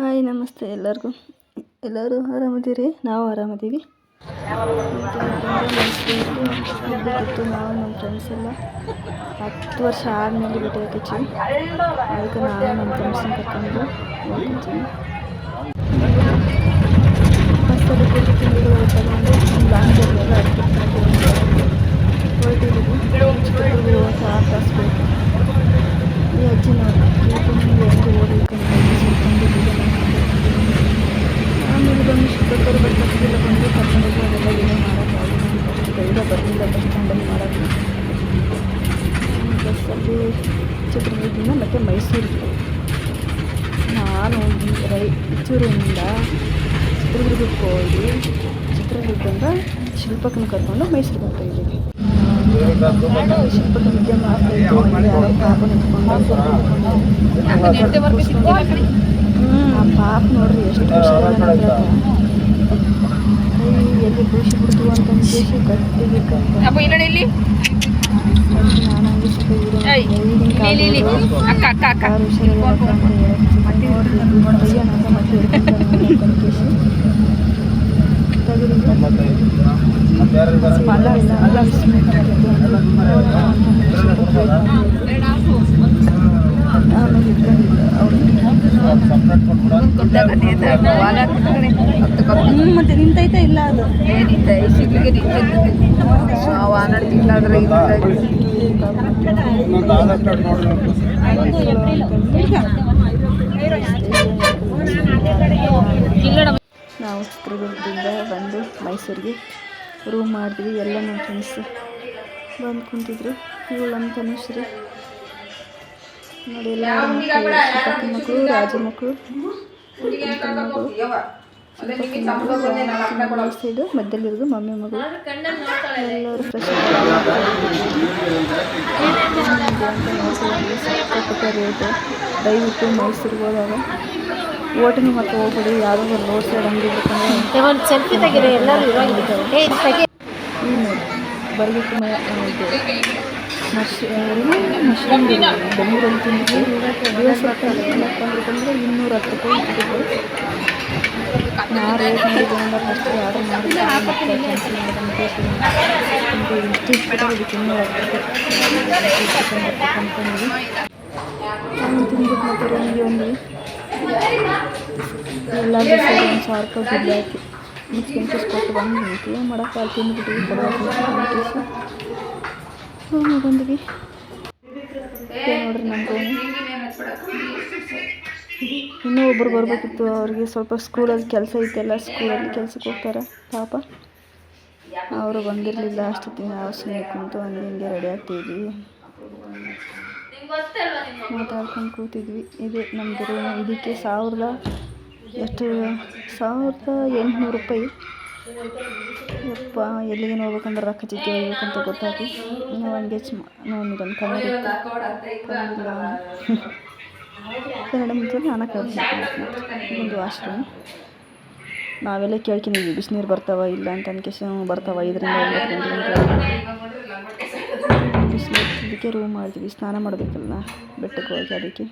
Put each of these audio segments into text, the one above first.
Hi, ನಮಸ್ತೆ ಎಲ್ಲರಿಗೂ. ಎಲ್ಲರೂ ಆರಾಮದ್ದೀರಿ ನಾವು ಆರಾಮದೀವಿ. ಇತ್ತು ನಾವು ನಮ್ಮ ಫ್ರೆಂಡ್ಸ್ ಎಲ್ಲ ಹತ್ತು ವರ್ಷ ಆದಮೇಲೆ ಭೇಟಿ ಹಾಕಿದ್ವಿ ಅದಕ್ಕೆ ನಾನು ನಮ್ಮ ಫ್ರೆಂಡ್ಸ್ನ ಕರ್ಕೊಂಡು ಹೋಗಿದ್ವಿ ಬಸ್ಸಲ್ಲಿ ಕೂತು ತಿಂಡಿಗಳು ತಗೊಂಡು ಲಾಂಗ್ ಜರ್ನಿ ಎಲ್ಲ ಹೊರಟಿದ್ದೀವಿ ಚಿತ್ರದುರ್ಗ ಹೋಗೋಕೆ ಆರು ತಾಸು ಬೇಕು ಈ ಅಜ್ಜಿ ನೋಡಿ ತುಂಬ ಹೆಂಗೆ ಓಡಬೇಕು ಆಮೇಲೆ ಬಂದು ಶಿಕ್ಷಕರು ಬರ್ತಾರೆ ಬಂದು ಕರ್ಕೊಂಡೋಗಿ ಅದೆಲ್ಲ ಏನೋ ಮಾಡೋಕ್ಕಾಗಲ್ಲ ಅಷ್ಟು ಧೈರ್ಯ ಬರಲಿಲ್ಲ ಬಸ್ ಸ್ಟ್ಯಾಂಡಲ್ಲಿ ಮಾಡೋಕ್ಕೆ ಬಸ್ಸಲ್ಲಿ ಚಿತ್ರದುರ್ಗದಿಂದ ಮತ್ತು ಮೈಸೂರಿಗೆ. ನಾನು ರೈ ರಾಯಚೂರಿಂದ ಚಿತ್ರದುರ್ಗಕ್ಕೆ ಹೋಗಿ ಚಿತ್ರದುರ್ಗದಿಂದ ಶಿಲ್ಪಕ್ಕನ ಕರ್ಕೊಂಡು ಮೈಸೂರಿಗೆ ಹೋಗ್ತಾ ಇದ್ದೀವಿ ಶಿಲ್ಪಕ್ಕ ನಿಂತ್ಕೊಂಡು ಆ ಪಾಪ ನೋಡ್ರಿ ಎಷ್ಟು ಕೈ ಎಲ್ಲಿ ಖುಷಿ ಬಿಡ್ತು ಅಂತ ಅನ್ಕೇಸಿ ಗಟ್ಟಿಗೆ ಅಪ್ಪ ಇಲ್ಲ ಇಲ್ಲಿ. ಅಕ್ಕ ಅಕ್ಕ ಅಕ್ಕ. ಆಮೇಲೆ ಅವ್ರು ಕೊಟ್ಟಾಗ ನೇತಾಡ್ದ, ಹ್ಞೂ ಮತ್ತೆ ನಿಂತೈತೆ ಇಲ್ಲ ಅದು. ಏನಿದೆ? ಸಿಗ್ಲಿಗೆ. ನಾವು ತಿಂಗಳಾದ್ರೆ ಚಿತ್ರದುರ್ಗದಿಂದ ಬಂದು ಮೈಸೂರಿಗೆ ರೂಮ್ ಮಾಡಿದ್ವಿ. ಎಲ್ಲ ನಮ್ಮ ಫ್ರೆಂಡ್ಸ್ ಬಂದು ಕುಂತಿದ್ರು. ಇವಳು ನಮ್ಮ ತನುಶ್ರೀ. ನೋಡಿ ಎಲ್ಲ ಮಕ್ಕಳು ಮಕ್ಕಳು ರಾಜ ಮಕ್ಕಳು ಸೈಡು ಮಧ್ಯದಲ್ಲಿರೋದು ಮಮ್ಮಿ ಮಗಳು. ಎಲ್ಲರೂ ಫ್ರೆಶ್ ರೇಟ್ ದಯವಿಟ್ಟು ಮೈಸೂರಿಗೆ ಹೋದಾಗ ಓಟನಿ ಮತ್ತೆ ಹೋಗ್ಬಿಡಿ ಯಾವುದೋ ಒಂದು ರೋಡ್ ಸೈಡ್ ಅಂಗಡಿ ಸೆಲ್ಫಿ ತೆಗೆದ್ರೆ ಎಲ್ಲರೂ ಈ ನೋಡಿ ಬರಬೇಕು ಇದು. ಮಶ್ ಮಶ್ರೂಮ್ ಬಿರಿಯಾನಿ ಬೆಂಗಳೂರಲ್ಲಿ ದಿವಸ ಅಂದ್ರೆ ಇನ್ನೂರ ಹತ್ತು ರೂಪಾಯಿ ಇಟ್ಟಿದ್ರು ನಾ ರೇಟ್ ನೋಡಿದ್ರಿಂದ ಫಸ್ಟ್ ಆರ್ಡರ್ ಮತ್ತೆ ಮಾಡೋದಂತ ಇಷ್ಟು ಇನ್ನೂರ ಹತ್ತು ಕಂಪನಿಗೆ ನಾನು ಮತ್ತೆ ರೂಮಿಗೆ ಬಂದ್ವಿ ಎಲ್ಲರಿಗೂ ಸೇರಿ ಒಂದು ಸಾವಿರ ರೂಪಾಯಿ ದುಡ್ಡು ಹಾಕಿ ಮುಚ್ಕೊಂಡು ಕೊಟ್ಟು ಬಂದು ಏನು ಮಾಡೋಕ್ಕೆ ಅಲ್ಲಿ ಇದೇ ಇನ್ನೂ ಒಬ್ಬರು ಬರಬೇಕಿತ್ತು, ಅವ್ರಿಗೆ ಸ್ವಲ್ಪ ಸ್ಕೂಲಲ್ಲಿ ಕೆಲಸ ಇತ್ತಲ್ಲ ಸ್ಕೂಲಲ್ಲಿ ಕೆಲ್ಸಕ್ಕೆ ಹೋಗ್ತಾರೆ, ಪಾಪ. ಅವರು ಬಂದಿರಲಿಲ್ಲ ಅಷ್ಟೊತ್ತಿಗೆ ನಾವು ಸುಮ್ಮನೆ ಕುಂತು ಹಂಗೆ ಹಿಂಗೆ ರೆಡಿ ಆಗ್ತಿದ್ವಿ. ಮಾತಾಡ್ಕೊಂಡು ಕೂತಿದ್ವಿ. ಇದು ನಮ್ಮದು ರೂಮ್ ಇದಕ್ಕೆ ಸಾವಿರದ ಎಷ್ಟು, ಸಾವಿರದ ಎಂಟುನೂರು ರೂಪಾಯಿ. ಯಪ್ಪ, ಎಲ್ಲಿಗೆ ನೋಡ್ಬೇಕಂದ್ರೆ ರೊಕ್ಕ ಚಿಕ್ಕಿ ಹೋಗ್ಬೇಕಂತ ಗೊತ್ತಾಗಿ ನಾವು ಹಂಗೆ ಚ್ ನೋಡಿದೊಂದು ಕನ್ನಡ ಕನ್ನಡ ಮುಂಚೆ ನಾನು ಕೇಳ್ತೀನಿ ಒಂದು ವಾಶ್ರೂಮ್ ನಾವೆಲ್ಲ ಕೇಳ್ಕೊಂಡಿದ್ವಿ, ಬಿಸಿನೀರು ಬರ್ತಾವ ಇಲ್ಲ ಅಂತ ಅನ್ಕೇಶ ಬರ್ತಾವ, ಇದರಿಂದ ಬಿಸಿನೀರು ಇದಕ್ಕೆ ರೂಮ್ ಮಾಡಿದ್ವಿ, ಸ್ನಾನ ಮಾಡಬೇಕಲ್ಲ, ಬೆಟ್ಟಕ್ಕೆ ಹೋಗಿ ಅದಕ್ಕೆ.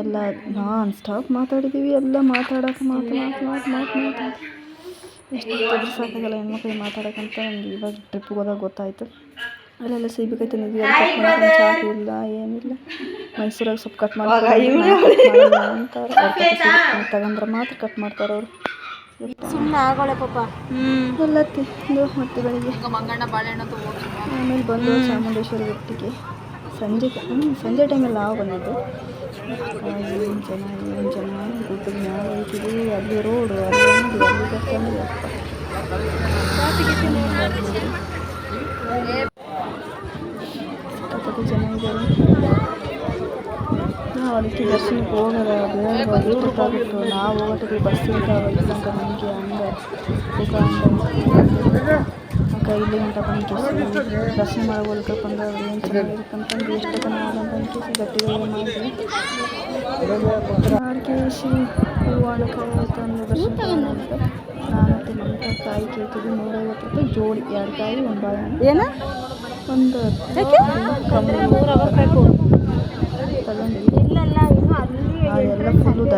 ಎಲ್ಲ ನಾನ್ ಸ್ಟಾಪ್ ಮಾತಾಡಿದ್ದೀವಿ ಎಲ್ಲ ಮಾತಾಡೋಕೆ, ಮಾತು ಮಾತು ಮಾತು ಮಾತು ಮಾತಾಡಿ ಎಷ್ಟು ಸಾಕಾಗಲ್ಲ ಹೆಣ್ಮಕ್ಳಿಗೆ ಮಾತಾಡೋಕ್ಕಂತ ನನಗೆ ಇವಾಗ ಟ್ರಿಪ್ಗೆ ಹೋದಾಗ ಗೊತ್ತಾಯಿತು. ಅಲ್ಲೆಲ್ಲ ಸೀಬೆಕಾಯಿ ನಿಮಗೆ ಇಲ್ಲ, ಏನಿಲ್ಲ. ಮೈಸೂರಾಗ ಸ್ವಲ್ಪ ಕಟ್ ಮಾಡ್ತಾರೆ ತಗೊಂಡ್ರೆ ಮಾತ್ರ ಕಟ್ ಮಾಡ್ತಾರೆ ಅವರು. ಸುಮ್ಮನೆ ಆಗೋಳೆ ಪಾಪ. ಎಲ್ಲತ್ತಿ ಇದು ಮತ್ತೆ ಬೆಳಿಗ್ಗೆ ಮಂಗಣ್ಣ ಬಾಳೆಹಣ್ಣು ಆಮೇಲೆ ಬಂದು ಚಾಮುಂಡೇಶ್ವರಿ ಒಟ್ಟಿಗೆ ಸಂಜೆ ಹ್ಞೂ ಸಂಜೆ ಟೈಮಲ್ಲಿ ನಾವು ಬಂದಿದ್ದು. ಏನು ಜನ ಏನು ಜನ ಗುಡ್ಡದ ಮ್ಯಾಲೆ ಹೋಗ್ತೀವಿ ಅಲ್ಲಿ ರೋಡು ಅಲ್ಲಿ ಅಲ್ಲಿ ಬರ್ತಾನೆ ಸಿಕ್ಕಾಪಟ್ಟೆ ಜನ ಇದ್ದಾರೆ ಅದಕ್ಕೆ ದರ್ಶನಕ್ಕೆ ಹೋಗೋದ ಎಷ್ಟೊತ್ತಾಗಿತ್ತು ನಾವು ಹೋಗೋದಕ್ಕೆ ಬಸ್ ಇರ್ತಾವೆ ಇಲ್ಲಂತ ನಮಗೆ ಹಂಗೆ ಹಂಗೆ ಕೈಲಿ ಗಂಟ ಬಂದು ದರ್ಶನ ಮಾಡೋಲ್ಕಪ್ಪ ಅಂದ್ರೆ ಅವ್ರು ಏನು ಚೆನ್ನಾಗಿರುತ್ತಂತಂದು ಎಷ್ಟು ಜನ ಆಗಂತ ಗಟ್ಟಿಗೆ ಮಾಡಿದ್ವಿ. ದರ್ಶನ ಅಂತ ನಾನು ಮತ್ತು ನಮ್ಮ ಕಾಯಿ ಕೇಳ್ತಿದ್ವಿ. ನೂರೈವತ್ತು ರೂಪಾಯಿ ಜೋಡಿ ಎರಡು ಕಾಯಿ ಒಂದು ಬಾಳೆಹಣ್ಣು ಏನು? ಒಂದು ಕಮ್ಮಿ ಫುಲ್ಲು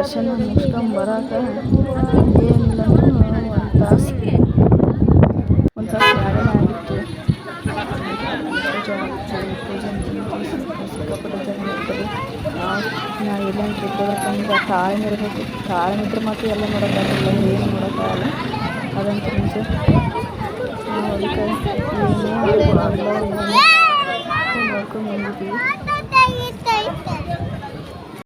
ದರ್ಶನ ಮುಗಿಸ್ಕೊಂಡ್ ಬರೋಕೆ ಏನಿಲ್ಲ ಒಂದು ತಾಸು. ಒಂದು ತಾಸು ಮ್ಯಾಗನೇ ಆಗಿತ್ತು ಸಿಕ್ಕಾಪಟ್ಟೆ ಜನ ಇರ್ತಾರೆ ತಾಳ್ಮೆ ಇರಬೇಕು ತಾಳ್ಮೆ ಇದ್ರೆ ಮಾತ್ರ ಎಲ್ಲ ನೋಡೋಕ್ಕಾಗಲ್ಲ ಏನು ನೋಡೋಕ್ಕಾಗಲ್ಲ ಅದಂತೂ ನಾವು ಅದಕ್ಕೆ ನೋಡ್ಕೊಂಡು ಬಂದಿದ್ದೀವಿ